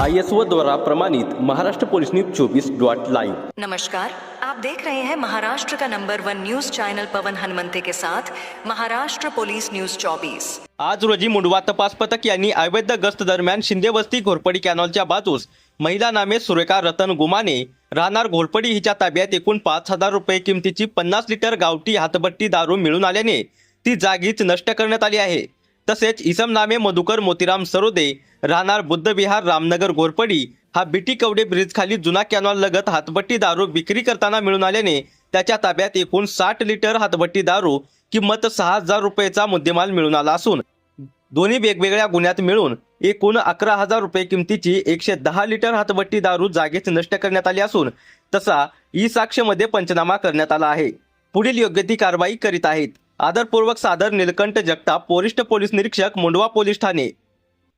I S O द्वारा प्रमाणित Maharashtra police news चौबीस डॉट लाइव नमस्कार आप देख रहे हैं महाराष्ट्र का number one news channel Pawan Hanumante के साथ महाराष्ट्र पुलिस न्यूज 24 आज रोजी मुंडवा तपास पथक यांनी अवैध गस्त दरम्यान शिंदे वस्ती घोरपडी कॅनॉलच्या बाजूस महिला नामे सुरेखा रतन गुमाने राहणार घोरपडी हिच्या ताब्यात एकूण पाच हजार रुपये किमतीची पन्नास लिटर गावठी हातभट्टी दारू मिळून आल्याने ती जागीच नष्ट करण्यात आली आहे. तसेच इसम नामे मधुकर मोतीराम सरोदे राहणार बुद्धविहार रामनगर घोरपडी. हा बिटी कवडे ब्रिज खाली जुना कॅनॉल लगत हातबट्टी दारू विक्री करताना मिळून आल्याने त्याच्या ताब्यात एकूण साठ लिटर हातबट्टी दारू किंमत सहा हजार रुपयेचा मुद्देमाल मिळून आला असून दोन्ही वेगवेगळ्या गुन्ह्यात मिळून एकूण अकरा हजार रुपये किमतीची एकशे दहा लिटर हातबट्टी दारू जागेच नष्ट करण्यात आली असून तसा ई साक्षमध्ये पंचनामा करण्यात आला आहे. पुढील योग्य ती कारवाई करीत आहेत. आदरपूर्वक सादर निलकंठ जगताप वरिष्ठ पोलीस निरीक्षक मुंडवा पोलीस ठाणे.